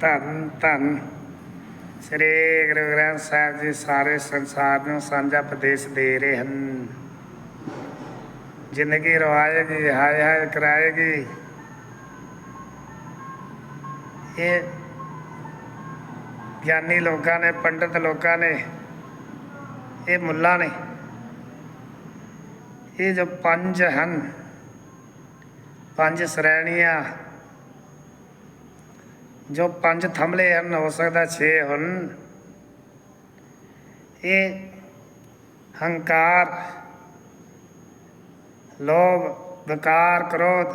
ਧੰਨ ਧੰਨ। ਸ੍ਰੀ ਗੁਰੂ ਗ੍ਰੰਥ ਸਾਹਿਬ ਜੀ ਸਾਰੇ ਸੰਸਾਰ ਨੂੰ ਸਾਂਝਾ ਉਪਦੇਸ਼ ਦੇ ਰਹੇ ਹਨ। ਜ਼ਿੰਦਗੀ ਰਵਾਏਗੀ, ਹਾਏ ਹਾਏ ਕਰਾਏਗੀ। ਇਹ ਗਿਆਨੀ ਲੋਕਾਂ ਨੇ, ਪੰਡਤ ਲੋਕਾਂ ਨੇ, ਇਹ ਮੁੱਲਾ ਨੇ, ਇਹ ਜੋ ਪੰਜ ਹਨ, ਪੰਜ ਸ਼੍ਰੇਣੀਆਂ ਜੋ ਪੰਜ ਥੰਮਲੇ ਹਨ, ਹੋ ਸਕਦਾ 6 ਹਨ ਇਹ ਹੰਕਾਰ, ਲੋਭ, ਵਿਕਾਰ, ਕ੍ਰੋਧ,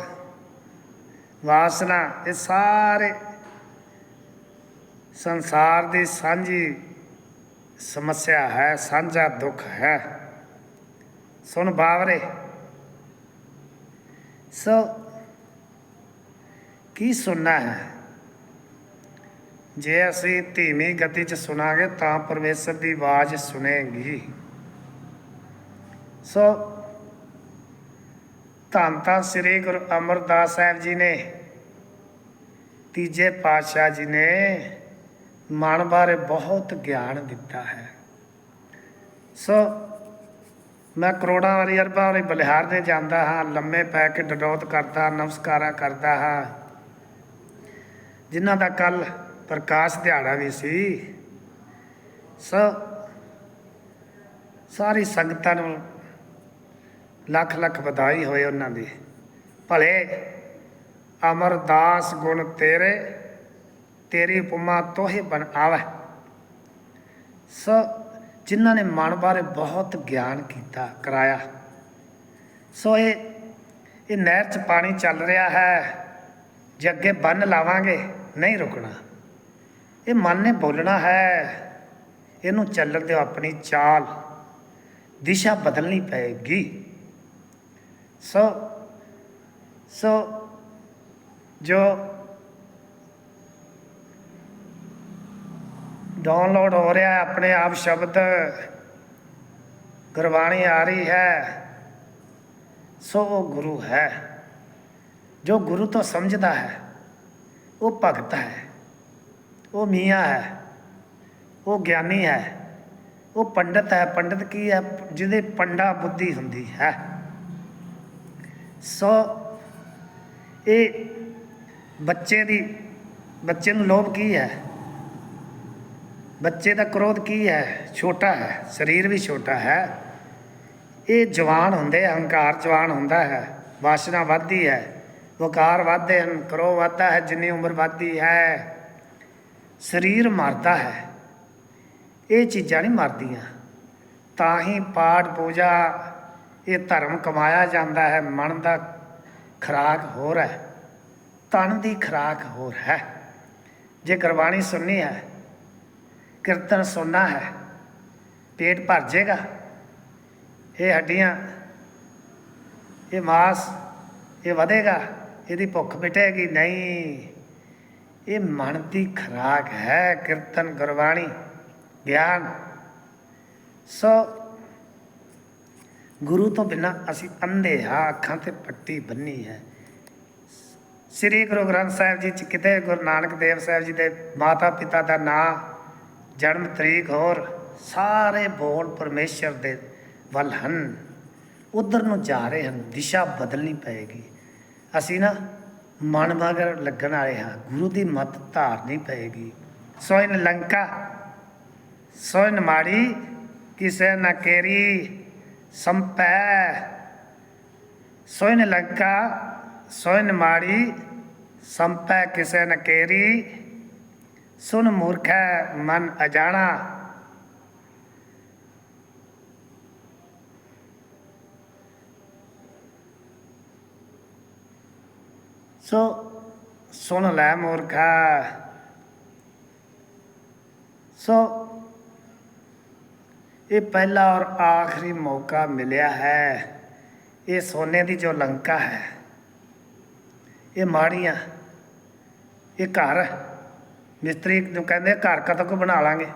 ਵਾਸਨਾ, ਇਹ ਸਾਰੇ ਸੰਸਾਰ ਦੀ ਸਾਂਝੀ ਸਮੱਸਿਆ ਹੈ, ਸਾਂਝਾ ਦੁੱਖ ਹੈ। ਸੁਣ ਬਾਵਰੇ। ਸੋ, ਕੀ ਸੁਣਨਾ ਹੈ? ਜੇ ਅਸੀਂ ਧੀਮੀ ਗਤੀ 'ਚ ਸੁਣਾਂਗੇ ਤਾਂ ਪਰਮੇਸ਼ਰ ਦੀ ਆਵਾਜ਼ ਸੁਣੇਗੀ। ਸੋ ਧੰਨ ਧੰਨ ਸ੍ਰੀ ਗੁਰੂ ਅਮਰਦਾਸ ਸਾਹਿਬ ਜੀ ਨੇ, ਤੀਜੇ ਪਾਤਸ਼ਾਹ ਜੀ ਨੇ ਮਨ ਬਾਰੇ ਬਹੁਤ ਗਿਆਨ ਦਿੱਤਾ ਹੈ। ਸੋ ਮੈਂ ਕਰੋੜਾਂ ਵਾਰੀ ਅਰਬਾਂ ਵਾਰੀ ਬਲਿਹਾਰ ਦੇ ਜਾਂਦਾ ਹਾਂ, ਲੰਮੇ ਪੈ ਕੇ ਡਡੌਤ ਕਰਦਾ, ਨਮਸਕਾਰਾਂ ਕਰਦਾ ਹਾਂ। ਜਿਨ੍ਹਾਂ ਦਾ ਕੱਲ ਪ੍ਰਕਾਸ਼ ਦਿਹਾੜਾ ਵੀ ਸੀ। ਸੋ ਸਾਰੀ ਸੰਗਤਾਂ ਨੂੰ ਲੱਖ ਲੱਖ ਵਧਾਈ ਹੋਏ ਉਹਨਾਂ ਦੀ। ਭਲੇ ਅਮਰਦਾਸ ਗੁਣ ਤੇਰੇ, ਤੇਰੀ ਉਪਮਾ ਤੋਹੇ ਬਨ ਆਵੈ। ਸੋ ਜਿਨ੍ਹਾਂ ਨੇ ਮਨ ਬਾਰੇ ਬਹੁਤ ਗਿਆਨ ਕੀਤਾ, ਕਰਾਇਆ। ਸੋ ਇਹ ਇਹ ਨਹਿਰ 'ਚ ਪਾਣੀ ਚੱਲ ਰਿਹਾ ਹੈ। ਜੇ ਅੱਗੇ ਬੰਨ ਲਾਵਾਂਗੇ, ਨਹੀਂ ਰੁਕਣਾ। ਇਹ ਮਨ ਨੇ ਬੋਲਣਾ ਹੈ। ਇਹਨੂੰ ਚੱਲਣ ਦਿਓ ਆਪਣੀ ਚਾਲ। ਦਿਸ਼ਾ ਬਦਲਣੀ ਪਏਗੀ। ਸੋ ਸੋ, ਜੋ ਡਾਊਨਲੋਡ ਹੋ ਰਿਹਾ ਹੈ, ਆਪਣੇ ਆਪ ਸ਼ਬਦ ਗੁਰਬਾਣੀ ਆ ਰਹੀ ਹੈ, ਸੋ ਉਹ ਗੁਰੂ ਹੈ। ਜੋ ਗੁਰੂ ਤੋਂ ਸਮਝਦਾ ਹੈ, ਉਹ ਭਗਤ ਹੈ। ਉਹ ਮੀਆਂ ਹੈ, ਉਹ ਗਿਆਨੀ ਹੈ, ਉਹ ਪੰਡਤ ਹੈ, ਪੰਡਤ ਕੀ ਹੈ? ਜਿਹਦੇ ਪੰਡਾ ਬੁੱਧੀ ਹੁੰਦੀ ਹੈ। ਸੋ ਇਹ ਬੱਚੇ ਦੀ, ਬੱਚੇ ਨੂੰ ਲੋਭ ਕੀ ਹੈ? ਬੱਚੇ ਦਾ ਕ੍ਰੋਧ ਕੀ ਹੈ? ਛੋਟਾ ਹੈ, ਸਰੀਰ ਵੀ ਛੋਟਾ ਹੈ। ਇਹ ਜਵਾਨ ਹੁੰਦੇ ਹੰਕਾਰ ਜਵਾਨ ਹੁੰਦਾ ਹੈ, ਵਾਸ਼ਨਾ ਵੱਧਦੀ ਹੈ, ਵਕਾਰ ਵੱਧਦੇ ਹਨ ਕਰੋ ਵੱਧਦਾ ਹੈ, ਜਿੰਨੀ ਉਮਰ ਵੱਧਦੀ ਹੈ। ਸਰੀਰ ਮਰਦਾ ਹੈ। ਇਹ ਚੀਜ਼ਾਂ ਨਹੀਂ ਮਰਦੀਆਂ। ਤਾਂ ਹੀ ਪਾਠ ਪੂਜਾ, ਇਹ ਧਰਮ ਕਮਾਇਆ ਜਾਂਦਾ ਹੈ। ਮਨ ਦਾ ਖਰਾਕ ਹੋਰ ਹੈ। ਤਨ ਦੀ ਖਰਾਕ ਹੋਰ ਹੈ। ਜੇ ਗੁਰਬਾਣੀ ਸੁਣਨੀ ਹੈ, ਕੀਰਤਨ ਸੁਣਨਾ ਹੈ, ਪੇਟ ਭਰ ਜਾਏਗਾ ਇਹ ਹੱਡੀਆਂ, ਇਹ ਮਾਸ, ਇਹ ਵਧੇਗਾ। ਇਹਦੀ ਭੁੱਖ ਮਿਟੇਗੀ। ਨਹੀਂ ਇਹ ਮਨ ਦੀ ਖਰਾਕ ਹੈ, ਕੀਰਤਨ, ਗੁਰਬਾਣੀ, ਗਿਆਨ। ਸੋ ਗੁਰੂ ਤੋਂ ਬਿਨਾ ਅਸੀਂ ਅੰਧੇ ਹਾਂ, ਅੱਖਾਂ ਤੇ ਪੱਟੀ ਬੰਨੀ ਹੈ। ਸ੍ਰੀ ਗੁਰੂ ਗ੍ਰੰਥ ਸਾਹਿਬ ਜੀ ਚ ਕਿਤੇ ਗੁਰੂ ਨਾਨਕ ਦੇਵ ਸਾਹਿਬ ਜੀ ਦੇ ਮਾਤਾ ਪਿਤਾ ਦਾ ਨਾਂ, ਜਨਮ ਤਰੀਕ ਹੋਰ, ਸਾਰੇ ਬੋਲ ਪਰਮੇਸ਼ਰ ਦੇ ਵੱਲ ਹਨ। ਉਧਰ ਨੂੰ ਜਾ ਰਹੇ ਹਨ, ਦਿਸ਼ਾ ਬਦਲਣੀ ਪਏਗੀ। ਅਸੀਂ ਨਾ ਮਨ ਮਗਰ ਲੱਗਣ ਵਾਲੇ ਹਾਂ। ਗੁਰੂ ਦੀ ਮਤ ਧਾਰਨੀ ਪਏਗੀ। ਸੋਇਨ ਲੰਕਾ ਸੋਇਨ ਮਾੜੀ, ਕਿਸੇ ਨਾ ਕੇਰੀ ਸੰਪੈ। ਸੋਇਨ ਲੰਕਾ ਸੋਇਨ ਮਾੜੀ, ਸੰਪੈ ਕਿਸੇ ਨ ਕੇਰੀ। ਸੁਨ ਮੂਰਖੈ ਮਨ ਅਜਾਣਾ। ਸੋ, ਸੁਣ ਲੈ ਮੂਰਖਾ। ਸੋ, ਇਹ ਪਹਿਲਾ ਔਰ ਆਖਰੀ ਮੌਕਾ ਮਿਲਿਆ ਹੈ। ਇਹ ਸੋਨੇ ਦੀ ਜੋ ਲੰਕਾ ਹੈ, ਇਹ ਮਾੜੀਆਂ, ਇਹ ਘਰ। ਮਿਸਤਰੀ ਨੂੰ ਕਹਿੰਦੇ, ਘਰ ਕਦੋਂ ਕੋ ਬਣਾ ਲਾਂਗੇ?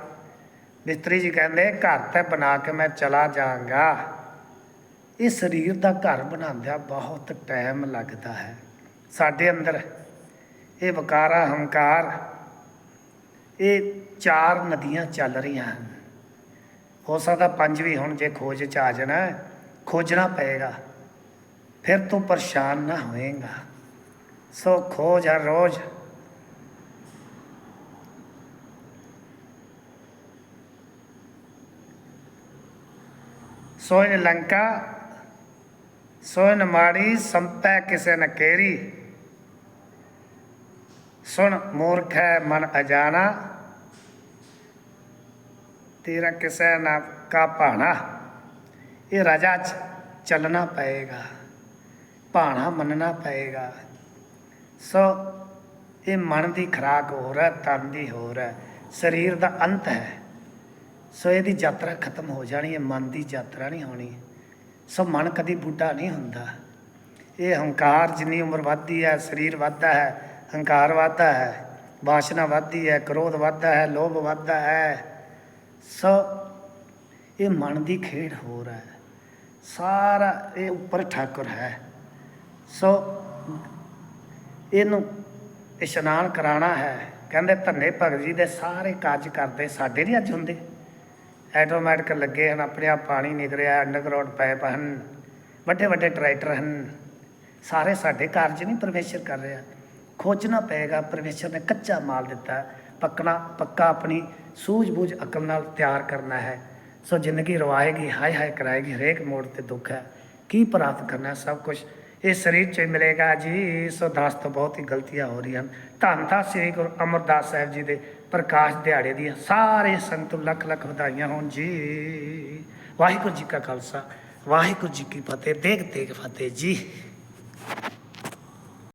ਮਿਸਤਰੀ ਜੀ ਕਹਿੰਦੇ, ਘਰ ਤਾਂ ਬਣਾ ਕੇ ਮੈਂ ਚਲਾ ਜਾਵਾਂਗਾ। ਇਹ ਸਰੀਰ ਦਾ ਘਰ ਬਣਾਉਂਦਿਆਂ ਬਹੁਤ ਟਾਈਮ ਲੱਗਦਾ ਹੈ। ਸਾਡੇ ਅੰਦਰ ਇਹ ਵਿਕਾਰਾ ਹੰਕਾਰ, ਇਹ ਚਾਰ ਨਦੀਆਂ ਚੱਲ ਰਹੀਆਂ ਹਨ। ਹੋ ਸਕਦਾ ਪੰਜ ਵੀ ਹੁਣ ਜੇ ਖੋਜ ਚ ਆ ਜਾਣਾ, ਖੋਜਣਾ ਪਏਗਾ। ਫਿਰ ਤੂੰ ਪਰੇਸ਼ਾਨ ਨਾ ਹੋਏਗਾ। ਸੋ ਖੋਜ ਹਰ ਰੋਜ਼। ਸੋਇਨ ਲੰਕਾ ਸੋਇਨ ਮਾੜੀ, ਸੰਪੈ ਕਿਸੇ ਨ ਕੇਰੀ। ਸੁਣ ਮੂਰਖ ਹੈ ਮਨ ਅਜਾਣਾ। ਤੇਰਾ ਕਿਸੇ ਨਾ ਕਾ ਭਾਣਾ। ਇਹ ਰਾਜਾ ਚ ਚੱਲਣਾ ਪਏਗਾ। ਭਾਣਾ ਮੰਨਣਾ ਪਏਗਾ। ਸੋ ਇਹ ਮਨ ਦੀ ਖਰਾਕ ਹੋ ਹੈ, ਤਨ ਦੀ ਹੋ ਹੈ। ਸਰੀਰ ਦਾ ਅੰਤ ਹੈ। ਸੋ ਇਹਦੀ ਯਾਤਰਾ ਖਤਮ ਹੋ ਜਾਣੀ ਹੈ, ਮਨ ਦੀ ਯਾਤਰਾ ਨਹੀਂ ਹੋਣੀ। ਸੋ ਮਨ ਕਦੀ ਬੁੱਢਾ ਨਹੀਂ ਹੁੰਦਾ। ਇਹ ਹੰਕਾਰ ਜਿੰਨੀ ਉਮਰ ਵੱਧਦੀ ਹੈ, ਸਰੀਰ ਵੱਧਦਾ ਹੈ, ਹੰਕਾਰ ਵੱਧਦਾ ਹੈ, ਵਾਸ਼ਨਾ ਵੱਧਦੀ ਹੈ, ਕ੍ਰੋਧ ਵੱਧਦਾ ਹੈ, ਲੋਭ ਵੱਧਦਾ ਹੈ। ਸੋ ਇਹ ਮਨ ਦੀ ਖੇਡ ਹੋ ਰਿਹਾ ਹੈ। ਸਾਰਾ ਇਹ ਉੱਪਰ ਠਾਕੁਰ ਹੈ। ਸੋ ਇਹਨੂੰ ਇਸ਼ਨਾਨ ਕਰਾਣਾ ਹੈ। ਕਹਿੰਦੇ ਧੰਨੇ ਭਗਤ ਜੀ ਦੇ ਸਾਰੇ ਕਾਜ ਕਰਦੇ ਸਾਡੇ ਨਹੀਂ ਅੱਜ ਹੁੰਦੇ। ਆਟੋਮੈਟਿਕ ਲੱਗੇ ਹਨ, ਆਪਣੇ ਆਪ ਪਾਣੀ ਨਿਕਲਿਆ ਅੰਡਰਗਰਾਉਂਡ ਪਾਈਪ ਹਨ, ਵੱਡੇ ਵੱਡੇ ਟਰੈਕਟਰ ਹਨ। ਸਾਰੇ ਸਾਡੇ ਕਾਰਜ ਨਹੀਂ ਪਰਮੇਸ਼ਰ ਕਰ ਰਿਹਾ। ਖੋਜਣਾ ਪਏਗਾ ਪਰਮੇਸ਼ਰ ਨੇ ਕੱਚਾ ਮਾਲ ਦਿੱਤਾ, ਪੱਕਣਾ, ਪੱਕਾ ਆਪਣੀ ਸੂਝ-ਬੂਝ ਅਕਲ ਨਾਲ ਤਿਆਰ ਕਰਨਾ ਹੈ। ਸੋ ਜ਼ਿੰਦਗੀ ਰਵਾਏਗੀ, ਹਾਏ ਹਾਏ ਕਰਾਏਗੀ, ਹਰੇਕ ਮੋੜ ਤੇ ਦੁੱਖ ਹੈ। ਕੀ ਪ੍ਰਾਪਤ ਕਰਨਾ, ਸਭ ਕੁਝ ਇਹ ਸਰੀਰ 'ਚ ਮਿਲੇਗਾ ਜੀ। ਸੋ ਦਾਸ ਤੋਂ ਬਹੁਤ ਹੀ ਗਲਤੀਆਂ ਹੋ ਰਹੀਆਂ ਹਨ। ਧੰਨ ਧੰਨ ਸ੍ਰੀ ਗੁਰੂ ਅਮਰਦਾਸ ਸਾਹਿਬ ਜੀ ਦੇ ਪ੍ਰਕਾਸ਼ ਦਿਹਾੜੇ ਦੀਆਂ ਸਾਰੇ ਸੰਗਤ ਨੂੰ ਲੱਖ ਲੱਖ ਵਧਾਈਆਂ ਹੋਣ ਜੀ। ਵਾਹਿਗੁਰੂ ਜੀ ਕਾ ਖਾਲਸਾ, ਵਾਹਿਗੁਰੂ ਜੀ ਕੀ ਫਤਿਹ, ਦੇਖ ਦੇਖ ਫਤਿਹ ਜੀ।